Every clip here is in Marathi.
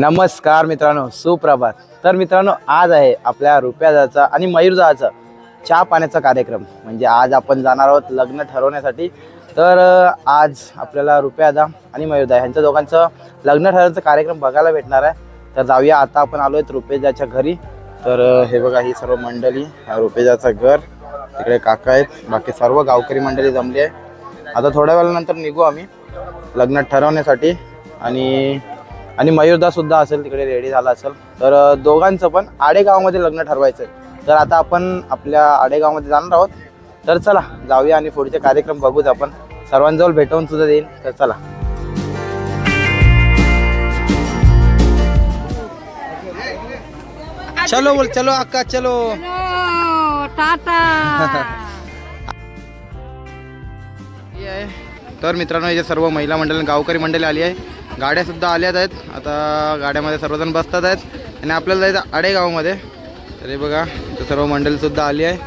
नमस्कार मित्रांनो सुप्रभात. तर मित्रांनो आज आहे आपल्या रुपयाचा आणि मयूरजाचा चहा पाण्याचा कार्यक्रम. म्हणजे आज आपण जाणार आहोत लग्न ठरवण्यासाठी. तर आज आपल्याला रुपयादा आणि मयूरदा ह्यांच्या दोघांचं लग्न ठरवण्याचा कार्यक्रम बघायला भेटणार आहे. तर जाऊया आता आपण आलो आहेत रुपेजाच्या घरी. तर हे बघा ही सर्व मंडळी रुपेजाचं घर. तिकडे काका आहेत. बाकी सर्व गावकरी मंडळी जमली आहे. आता थोड्या वेळानंतर निघू आम्ही लग्न ठरवण्यासाठी. आणि आणि मयूरदा सुद्धा असेल तिकडे रेडी झाला असेल. तर दोघांचं पण आडेगावामध्ये लग्न ठरवायचं आहे तर आता आपण आपल्या आडेगावामध्ये जाणार आहोत. तर चला जाऊया आणि पुढचे कार्यक्रम बघूच आपण. सर्वांजवळ भेटवून सुद्धा देईन. तर चला. चलो बोल चलो अक्का चलो. टाटा. तर मित्रांनो इथे सर्व महिला मंडळ गावकरी मंडळी आली आहे गाड्यासुद्धा आल्यात आहेत. आता गाड्यामध्ये सर्वजण बसतात आहेत. आणि आपल्याला जायचं आडेगावमध्ये. तरी बघा इथे सर्व मंडळीसुद्धा आली आहे.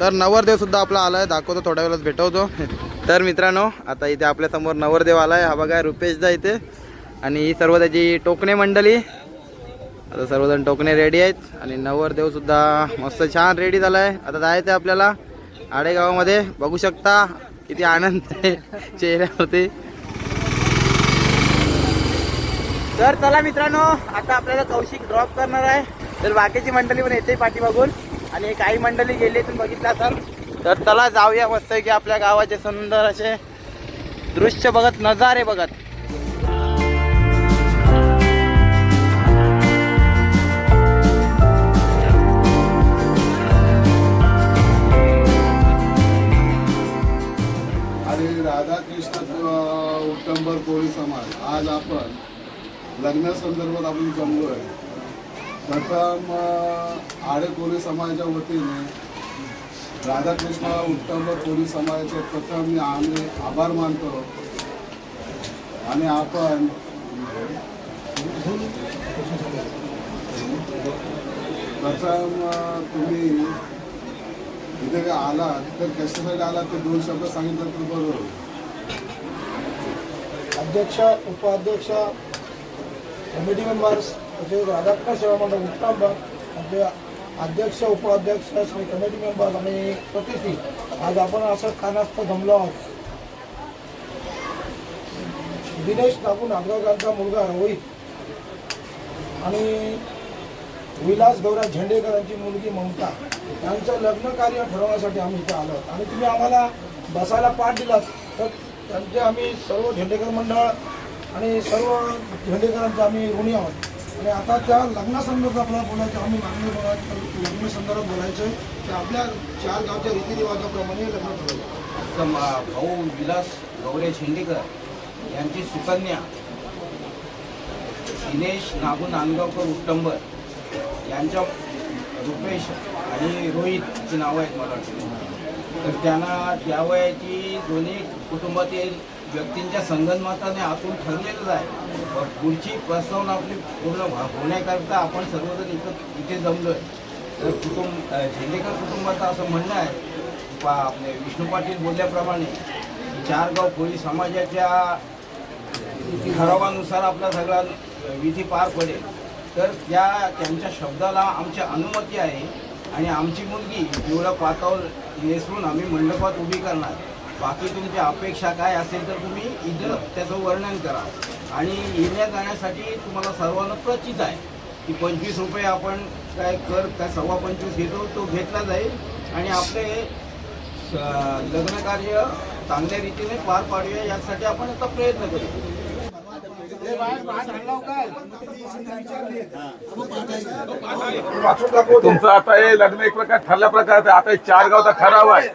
तर नवरदेवसुद्धा आपला आला आहे. दाखवतो थोड्या वेळात भेटवतो. तर मित्रांनो आता इथे आपल्यासमोर नवरदेव आला आहे. हा बघा रुपेशदा इथे. आणि ही सर्व त्याची टोकणे मंडळी. आता सर्वजण टोकणे रेडी आहेत. आणि नवरदेवसुद्धा मस्त छान रेडी झाला आहे आता जायचं आहे आपल्याला आडेगावामध्ये. बघू शकता किती आनंद आहे चेहऱ्यावरती. तर चला मित्रांनो आता आपल्याला कौशिक ड्रॉप करणार आहे. तर बाकीची मंडळी पण येते पाठीमागून. आणि काही मंडळी गेली तुम्ही बघितलं असाल तर चला जाऊया मस्त की आपल्या गावाचे सुंदर असे दृश्य बघत नजारे बघत. आणि राधाकृष्ण उटंबर उत्तंबर कोळी समाज. आज आपण लग्नासंदर्भात आपण जमलो आहे. प्रथम आडे कोळी समाजाच्या वतीने राधाकृष्ण उत्तम कोळी समाजाचे प्रथम मी आम्ही आभार मानतो. आणि आपण प्रथम तुम्ही इथे काय आलात? तर कशासाठी आलात? ते दोन शब्द सांगितलं तर बरोबर अध्यक्ष उपाध्यक्ष कमिटी मेंबर्स तसेच राधाकृष्ण सेवा मंडळ उत्तांब आमचे अध्यक्ष उपाध्यक्ष श्री कमिटी मेंबर्स आणि प्रतिनिधी आज आपण असं कारणास्तव जमलो आहोत. दिनेश नागू नागगावकरांचा मुलगा रोहित आणि विलास गौरा झेंडेकरांची मुलगी ममता यांचं लग्न कार्य ठरवण्यासाठी आम्ही इथे आलो आणि तुम्ही आम्हाला बसायला पाठ दिलात तर त्यांचे आम्ही सर्व झेंडेकर मंडळ आणि सर्व झेंडेकरांचे आम्ही ऋणी आहोत. आणि आता त्या लग्नासंदर्भात आपल्याला बोलायचं आम्ही मागणी बोलायचं लग्नासंदर्भात बोलायचं की आपल्या चार गावच्या रीतिरिवाजाप्रमाणे लग्न ठरवलं. तर भाऊ विलास गौरे शेंडेकर यांची सुकन्या दिनेश नागू नांदगावकर उत्तंबर यांच्या रुपेश आणि रोहितची नावं आहेत मला वाटतं. तर त्यांना त्या वयाची दोन्ही कुटुंबातील व्यक्तींच्या संगनमताने आतून ठरलेलंच आहे. पुढची प्रस्तावना आपली पूर्ण होण्याकरता आपण सर्वजण इथं इथे जमलो आहे तर कुटुंब झेंडेकर कुटुंबाचं असं म्हणणं आहे. पा आपले विष्णू पाटील बोलल्याप्रमाणे चारगाव कोळी समाजाच्या ठरावानुसार आपला सगळा विधी पार पडेल. तर त्या त्यांच्या शब्दाला आमची अनुमती आहे. आणि आमची मुलगी एवढं पातावर नेसरून आम्ही मंडपात उभी करणार. बाकी तुमची अपेक्षा काय असेल तर तुम्ही इथं त्याचं वर्णन करा. आणि येण्या जाण्यासाठी तुम्हाला सर्वांना प्रचित आहे की पंचवीस रुपये आपण काय कर काय सव्वा पंचवीस घेतो तो घेतला जाईल. आणि आपले लग्नकार्य लग्न कार्य चांगल्या रीतीने पार पाडूया यासाठी आपण आता प्रयत्न करू. तुमचं आता हे लग्न एक प्रकार ठरल्या प्रकारचं आता हे चार गावचा ठराव आहे.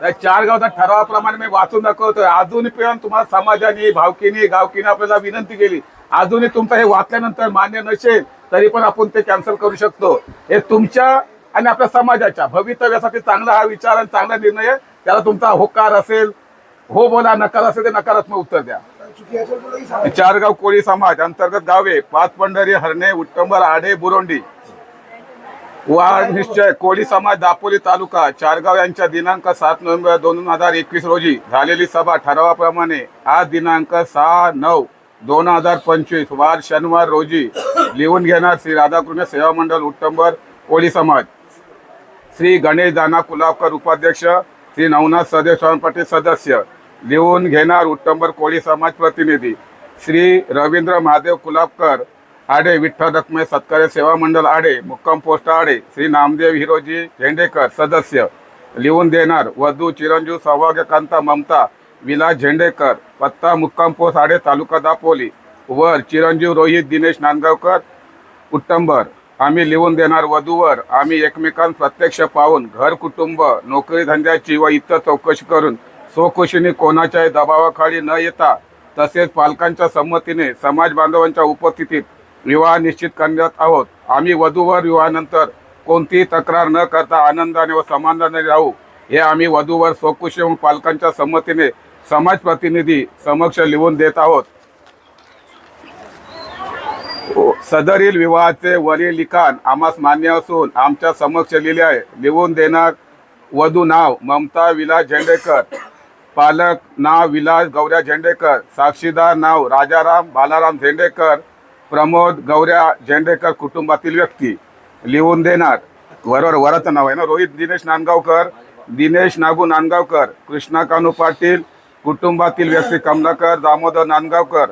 त्या चार गावचा ठरावाप्रमाणे मी वाचून दाखवतोय. अजूनही पण तुम्हाला समाजाने भावकीने गावकीने आपल्याला विनंती केली. अजूनही तुमचं हे वाचल्यानंतर मान्य नसेल तरी पण आपण ते कॅन्सल करू शकतो. हे तुमच्या आणि आपल्या समाजाच्या भवितव्यासाठी चांगला हा विचार आणि चांगला निर्णय आहे. त्याला तुमचा होकार असेल हो बोला नकार असेल ते नकारात्मक उत्तर द्या. चारगाव कोळी समाज अंतर्गत गावे पाच पंढरी हरणे उत्तंबर आडे बुरोंडी. वाढ निश्चय कोळी समाज दापोली तालुका चारगाव यांच्या दिनांक सात नोव्हेंबर दोन हजार एकवीस रोजी झालेली सभा ठरावाप्रमाणे आज दिनांक सहा नऊ दोन हजार पंचवीस वार शनिवार रोजी लिहून घेणार श्री राधाकृष्ण सेवा मंडळ उत्तंबर कोळी समाज. श्री गणेश दाना कुलावकर उपाध्यक्ष श्री नवनाथ सदेव स्वामी पाटील सदस्य लिहून घेणार उत्तंबर कोळी समाज प्रतिनिधी. श्री रवींद्र महादेव कुलाबकर आडे विठ्ठल रखमे सत्कार्य सेवा मंडळ आडे मुक्काम पोस्ट आडे श्री नामदेव हिरोजी झेंडेकर सदस्य लिहून देणार वधू चिरंजीव सौभाग्यकांता ममता विलास झेंडेकर पत्ता मुक्काम पोस्ट आडे तालुका दापोली वर चिरंजीव रोहित दिनेश नांदगावकर उत्तंबर. आम्ही लिहून देणार वधूवर. आम्ही एकमेकांत प्रत्यक्ष पाहून घर कुटुंब नोकरी धंद्याची व इतर चौकशी करून स्वखुशीने कोणाच्याही दबावाखाली न येता तसेच पालकांच्या संमतीने समाज बांधवांच्या उपस्थितीत विवाह निश्चित करण्यात आहोत. आम्ही वधूवर विवाहानंतर कोणतीही तक्रार न करता आनंदाने व समाधानाने राहू. हे आम्ही वधूवर स्वखुशी व पालकांच्या संमतीने समाज प्रतिनिधी समक्ष लिहून देत आहोत. सदरील विवाहाचे वरील लिखाण आम्हास मान्य असून आमच्या समक्ष लिहिले आहे. लिहून देणार वधू नाव ममता विलास झेंडेकर. पालक नाव विलास गौऱ्या झेंडेकर. साक्षीदार नाव राजाराम बालाराम झेंडेकर. प्रमोद गौऱ्या झेंडेकर कुटुंबातील व्यक्ती लिहून देणार. बरोबर वराचं नाव आहे ना? रोहित दिनेश नांदगावकर दिनेश नागू नांदगावकर कृष्णा कानू पाटील कुटुंबातील व्यक्ती कमलाकर दामोदर नांदगावकर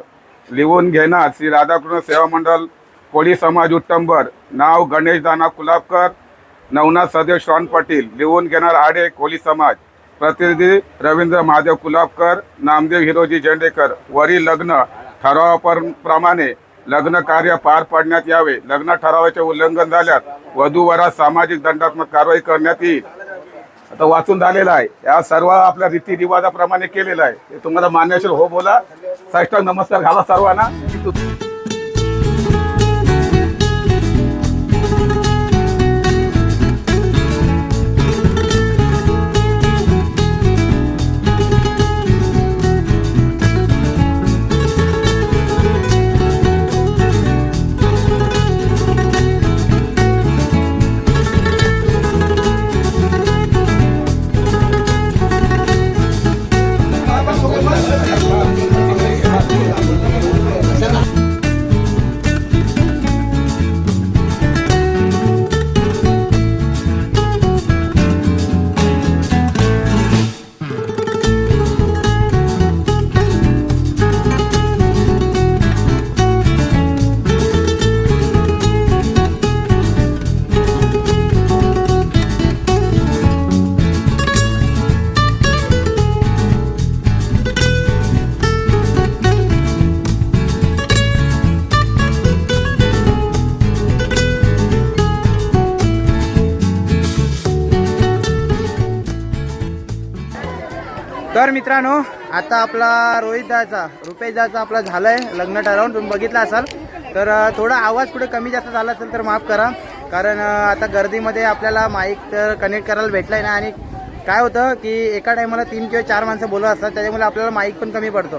लिहून घेणार. श्री राधाकृष्ण सेवा मंडळ कोळी समाज उत्तंबर नाव गणेश दाना कुलाबकर नवनाथ सदेव श्रॉन पाटील लिहून घेणार आडे कोळी समाज. प्रतिनिधी रवींद्र महादेव कुलाबकर नामदेव हिरोजी झेंडेकर वरील लग्न ठरावाप्रमाणे लग्न कार्य पार पाडण्यात यावे. लग्न ठरावाचे उल्लंघन झाल्यास वधूवरात सामाजिक दंडात्मक कारवाई करण्यात येईल. आता वाचून झालेलं आहे. या सर्व आपल्या रीतीरिवाजाप्रमाणे केलेलं आहे. ते तुम्हाला मान्य असेल हो बोला. साष्टांग नमस्कार घाला सर्वांना. तर मित्रांनो आता आपला रोहित दाचा रुपेश दाचा आपला झालाय लग्न ठरवून. तुम्ही बघितला असाल. तर थोडा आवाज कुठे कमी जास्त झाला असेल तर माफ करा. कारण आता गर्दीमध्ये आपल्याला माईक तर कनेक्ट करायला भेटलाय ना. आणि काय होतं की एका टायमाला तीन किंवा चार माणसं बोलत असतात. त्याच्यामुळे आपल्याला माईक पण कमी पडतो.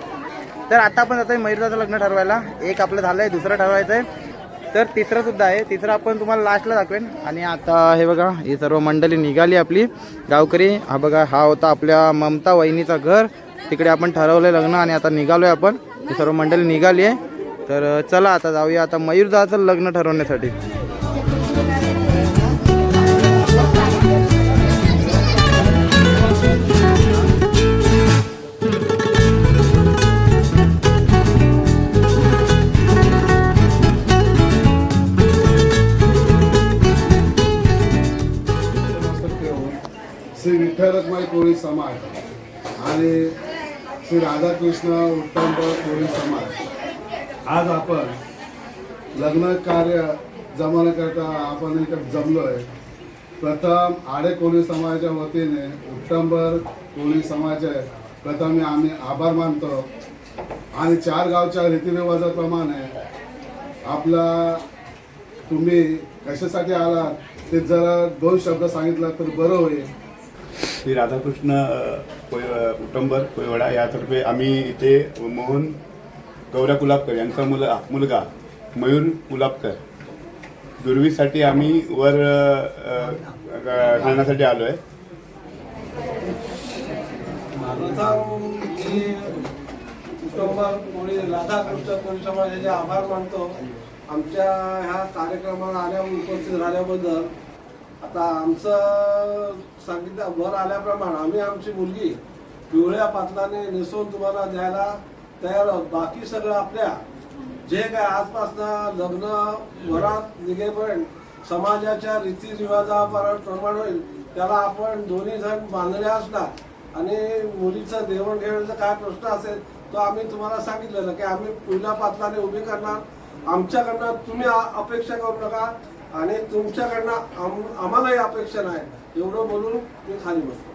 तर आता आपण जातो मयूरदाचं लग्न ठरवायला. एक आपलं झालं आहे दुसरं ठरवायचं आहे तर तिसरा सुद्धा आहे. तिसरा आपण तुम्हाला लास्टला दाखवेन. आणि आता हे बघा ही सर्व मंडळी निघाली आपली. गावकरी हा बघा हा होता आपल्या ममता वहिनीचा घर. तिकडे आपण ठरवलं लग्न आणि आता निघालोय आपण. ही सर्व मंडळी निघाली आहे. तर चला आता जाऊया. आता मयूर जायचं लग्न ठरवण्यासाठी. विठ्ठल रखमाई कोळी समाज. आणि श्री राधाकृष्ण उत्तम कोळी समाज. आज आपण लग्न कार्य जमवण्याकरता आपण इथं जमलो आहे प्रथम आडे कोळी समाजाच्या वतीने उत्तमभर कोळी समाज आहे. प्रथम आम्ही आभार मानतो. आणि चार गावच्या रीतिरिवाजाप्रमाणे आपला तुम्ही कशासाठी आलात ते जरा दोन शब्द सांगितलं तर बरं होईल. श्री राधाकृष्ण कोय कुटुंबर कोयवाडा यातर्फे आम्ही इथे मोहन गौऱ्या कुलाबकर यांचा मुला मुलगा मयूर कुलाबकर दुर्वीसाठी आम्ही वर घालण्यासाठी आलो आहे उत्तमबार राधाकृष्ण कोळी समाजाचे आभार मानतो. आमच्या ह्या कार्यक्रमाला आल्या उपस्थित राहिल्याबद्दल आता आमचं सांगितलं वर आल्याप्रमाणे आम्ही आमची मुलगी पिवळ्या पातलाने नेसून तुम्हाला द्यायला तयार आहोत. बाकी सगळं आपल्या. जे काय आजपासनं लग्न वरात निघेपर्यंत समाजाच्या रीतीरिवाजाप्रमाणे होईल त्याला आपण दोन्ही जण बांधले असणार. आणि मुलीचं देवणघेवणीचा काय प्रश्न असेल तो आम्ही तुम्हाला सांगितलेलं की आम्ही पिवळ्या पातलाने उभी करणार. आमच्याकडनं तुम्ही अपेक्षा करू नका. आणि तुमच्याकडनं आम आम्हालाही अपेक्षा नाही. एवढं बोलून मी खाली बसतो.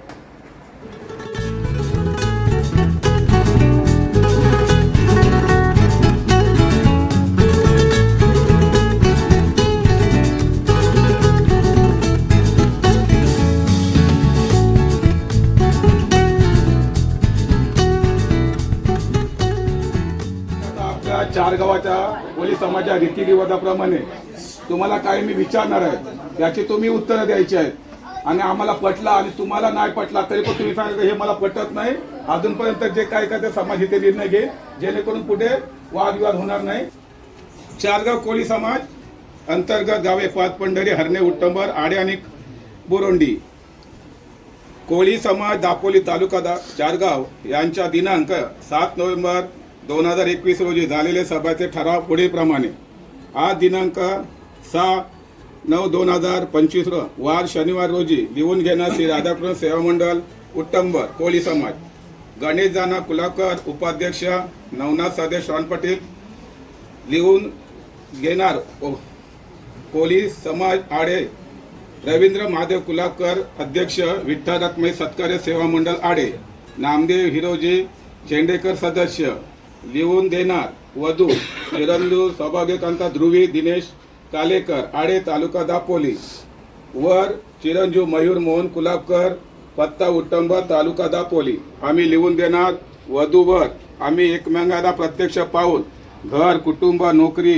चार गावाच्या पोलीस समाजाच्या रीतिरिवाजाप्रमाणे तुम्हाला काय मी विचारणार आहे. याची तुम्ही उत्तरं द्यायची आहेत. आणि आम्हाला पटला आणि तुम्हाला नाही पटला तरी पण तुम्ही सांगितलं हे मला पटत नाही. अजूनपर्यंत जे काय काय ते समाज इथे निर्णय घे. जेणेकरून पुढे वादविवाद होणार नाही. चारगाव कोळी समाज अंतर्गत गावे पाच पंढरी हरणे उट्टंबर आडे आणि बोरोंडी. कोळी समाज दापोली तालुका दा चारगाव यांच्या दिनांक सात नोव्हेंबर दोन हजार एकवीस रोजी झालेले सभेचे ठराव पुढीलप्रमाणे. आज दिनांक सहा नऊ दोन हजार पंचवीस वार शनिवार रोजी लिहून घेणार श्री राधाकृष्ण सेवा मंडळ उत्तंबर कोळी समाज. गणेश जाना कुलाकर उपाध्यक्ष नवनाथ सदे श्रवण पाटील लिहून घेणार कोळी समाज आडे. रवींद्र महादेव कुलाकर अध्यक्ष विठ्ठल रत्मय सत्कार्य सेवा मंडळ आडे. नामदेव हिरोजी झेंडेकर सदस्य लिहून देणार वधू चिरंदू सौभाग्यकांता ध्रुवी दिनेश कालेकर आडे तालुका दापोली. वर चिरंजीव मयूर मोहन कुलाबकर पत्ता उत्तंबर तालुका दापोली. आम्ही लिहून देणार वधूवर. आम्ही एकमेकांना प्रत्यक्ष पाहून घर कुटुंब नोकरी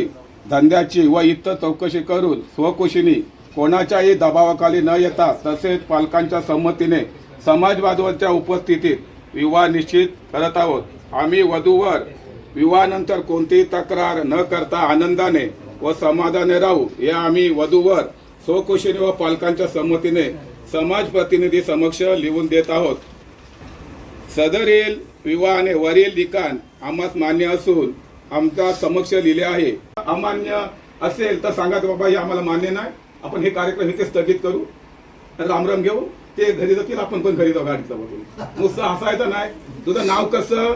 धंद्याची व इतर चौकशी करून स्वकुशीनी कोणाच्याही दबावाखाली न येता तसेच पालकांच्या संमतीने समाजबांधवांच्या उपस्थितीत विवाह निश्चित करत आहोत. आम्ही वधूवर विवाहानंतर कोणतीही तक्रार न करता आनंदाने व समाधाने राहू या आम्ही वधूवर स्वकुशीने व पालकांच्या संमतीने समाज प्रतिनिधी समक्ष लिहून देत आहोत. सदरील विवाहाने वरील लिखाण आम्हास मान्य असून आमच्या समक्ष लिहिले आहे. अमान्य असेल तर सांगा बाबा हे आम्हाला मान्य नाही. आपण हे कार्यक्रम इथे स्थगित करू. रामराम घेऊ. ते घरी जातील आपण पण घरी जाऊ गाडीचा बघून. नुसतं हसायचं नाही. तुझं नाव कसं?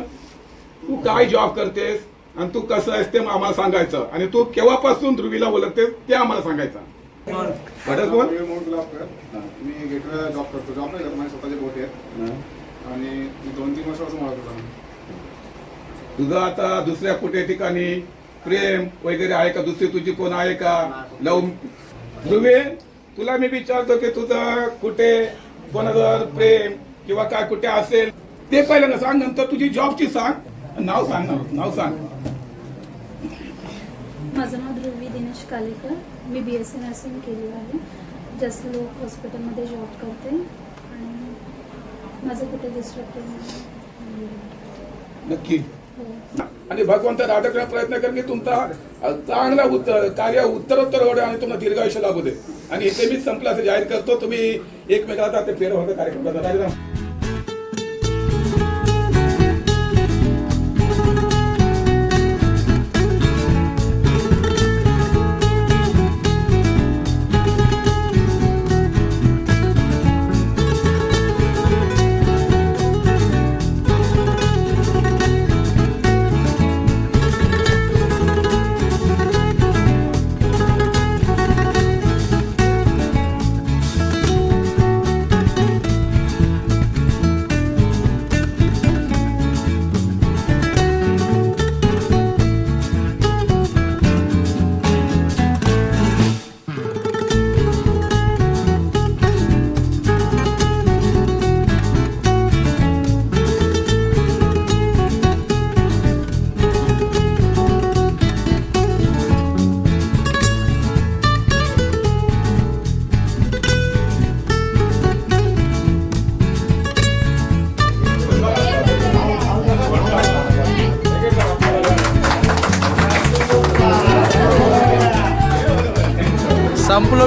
तू काय जॉब करतेस? आणि तू कसं आहेस ते आम्हाला सांगायचं. आणि तू केव्हापासून ध्रुवीला ओळखतेस ते आम्हाला सांगायचं. भटक बोल? मी गेटवे जॉब करतो. जॉब नाही करत माझे स्वतःचे बोट आहेत. आणि दोन तीन वर्षापासून तुझं आता दुसऱ्या कुठे ठिकाणी प्रेम वगैरे आहे का? दुसरी तुझी कोण आहे का? लव ध्रुवे तुला मी विचारतो की तुझं कुठे कोणाचं प्रेम किंवा काय कुठे असेल? ते पहिल्यांदा सांग. नंतर तुझी जॉबची सांग. नाव सांग ना. नाव सांग. माझं नाव ध्रुवी दिनेश कालेकर. मी बी एस सी नर्सिंग केली आहे. जसलोक हॉस्पिटलमध्ये जॉब करते. आणि माझं कुठे डिस्ट्रक्ट नक्की. हो. आणि भगवंत राधाकडे प्रयत्न कर की तुमचा चांगला उत्तर कार्य उत्तरोत्तर घडे आणि तुम्हाला दीर्घायुष्य लाभू दे. आणि इथे मी संपलं असं जाहीर करतो. तुम्ही एकमेकाला ते फेर होतं कार्यक्रम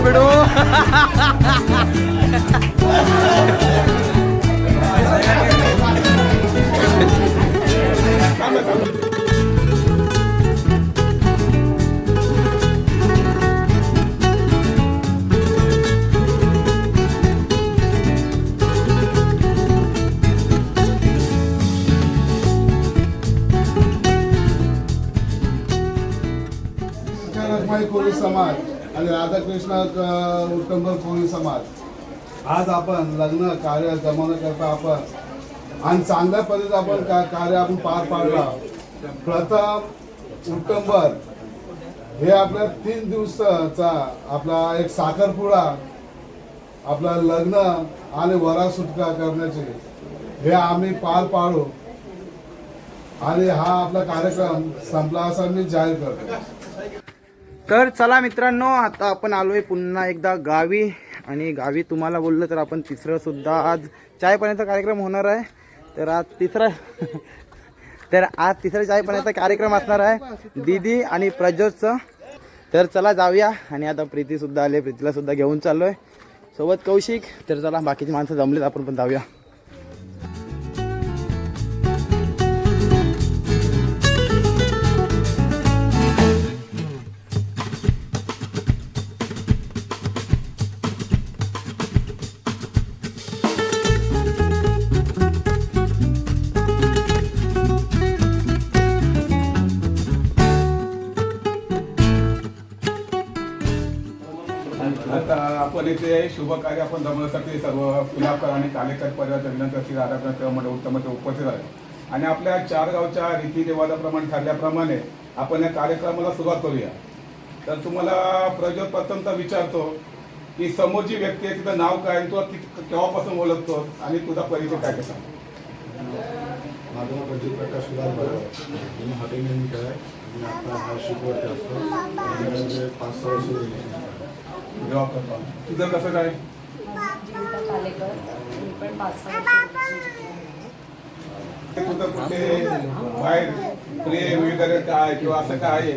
करता संपलो आणि राधाकृष्ण उत्तमभर उत्तमकर कोळी समाज. आज आपण लग्न कार्य जमवण्याकरता आपण. आणि चांगल्या पद्धतीत आपण का कार्य आपण पार पाडला. प्रथम उत्तमभर हे आपल्या तीन दिवसाचा आपला एक साखरपुडा आपला लग्न आणि वरा सुटका करण्याचे. हे आम्ही पार पाडू. आणि हा आपला कार्यक्रम संपला असा मी जाहीर करतो. तर चला मित्रांनो आता आपण आलोय पुन्हा एकदा गावी. आणि गावी तुम्हाला बोललं तर आपण तिसरं सुद्धा आज चाय पाण्याचा कार्यक्रम होणार आहे. तर आज तिसरा तर आज तिसरा चाय पाण्याचा कार्यक्रम असणार आहे. दीदी आणि प्रज्योतचं. तर चला जाऊया. आणि आता प्रीती सुद्धा आले प्रीतीला सुद्धा घेऊन चाललोय. सोबत कौशिक. तर चला बाकीची माणसं जमलेत आपण पण जाऊया. आपण इथे शुभ कार्य आपण जमवण्यासाठी सर्व पुलाकर आणि कालेकर परिवार विनंती राधाकृष्ण म्हणजे उपस्थित आहे. आणि आपल्या चार गावच्या रीती रिवाजाप्रमाणे ठरल्याप्रमाणे आपण या कार्यक्रमाला सुरुवात करूया. तर तुम्हाला प्रज्योत प्रथमता विचारतो की समोर जी व्यक्ती आहे तिचं नाव काय तुला केव्हापासून ओळखतो आणि तुझा परिचय काय कसा माझं नाव प्रज्योत प्रकाश मी हॉटेल आता हा शिकवत असतो. पाच सहा वर्ष जॉब करतो तुझं कसं काय? ते तुझं कुठे बाहेर प्रेम वगैरे काय किंवा असं काय आहे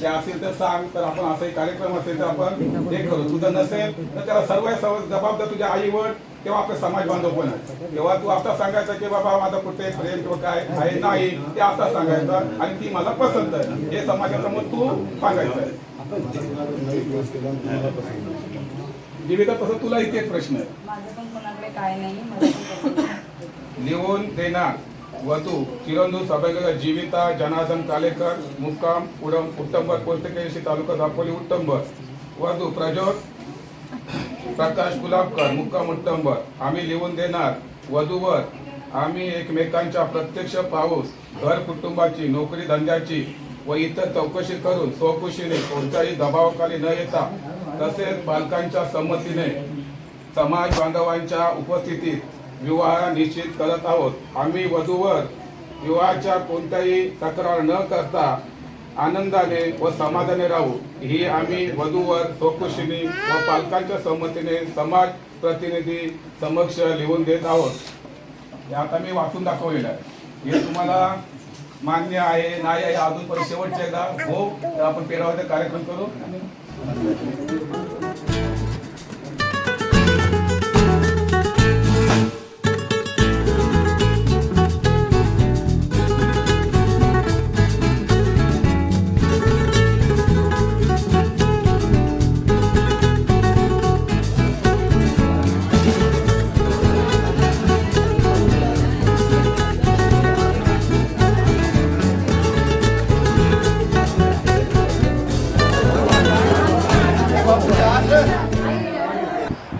ते असेल तर सांग तर आपण असाही कार्यक्रम असेल तर आपण हे करू. तुझं नसेल तर त्याला सर्व सर्व जबाबदार तुझ्या आईवर तेव्हा आपले समाज बांधव पण आहे तेव्हा तू आता सांगायचं की बाबा माझा कुठे प्रेम किंवा काय आहे नाही ते आता सांगायचं आणि ती मला पसंत आहे. हे समाजासमोर तू सांगायचं आहे. जीविका तसं तुला इथे एक प्रश्न आहे. माझं पण कोणाकडे काय नाही मला पण पसंत आहे. लिहून देणार. वधू चिरंदू सभागृह जीविता जनार्दन कालेकर मुक्काम उडम उत्तमबर पोस्ट केळशी तालुका दापोली उत्तमबर वधू प्रज्योत प्रकाश गुलाबकर मुक्काम उत्तमबर आम्ही लिहून देणार. वधूवर आम्ही एकमेकांच्या प्रत्यक्ष पाऊस घर कुटुंबाची नोकरी धंद्याची व इतर चौकशी करून स्वखुशीने कोणत्याही दबावाखाली न येता तसेच पालकांच्या संमतीने समाज बांधवांच्या उपस्थितीत विवाह निश्चित करत आहोत. आम्ही वधूवर विवाहाच्या कोणत्याही तक्रार न करता आनंदाने व समाधाने राहू. ही आम्ही वधूवर चौकशीने व पालकांच्या संमतीने समाज प्रतिनिधी समक्ष लिहून देत आहोत. हे आता मी वाचून दाखवलेलं आहे. हे तुम्हाला मान्य आहे नाही आहे अजून पण शेवटचे एकदा हो आपण पेरावाचा कार्यक्रम करू.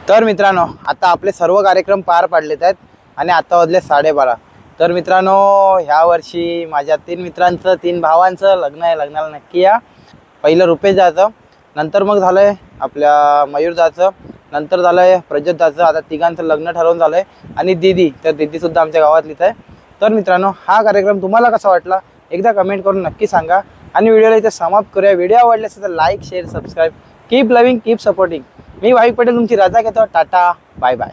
तर मित्रांनो आता आपले सर्व कार्यक्रम पार पाडलेत आहेत आणि आता वाजले साडेबारा. तर मित्रांनो ह्या वर्षी माझ्या तीन मित्रांचं तीन भावांचं लग्न आहे लग्नाला नक्की या. पहिलं रुपेश जायचं नंतर मग झालं आहे आपल्या मयूर जायचं नंतर झालं आहे प्रज्योत जायचं आता तिघांचं लग्न ठरवून झालं आहे आणि दीदी तर दीदीसुद्धा आमच्या गावातलीच आहे. तर मित्रांनो हा कार्यक्रम तुम्हाला कसा वाटला? एकदा कमेंट करून नक्की सांगा. आणि व्हिडिओला इथे समाप्त करूया. व्हिडिओ आवडले असेल तर like share subscribe keep loving keep supporting मी भाविक पटेल तुमची रजा घेतो. Tata bye bye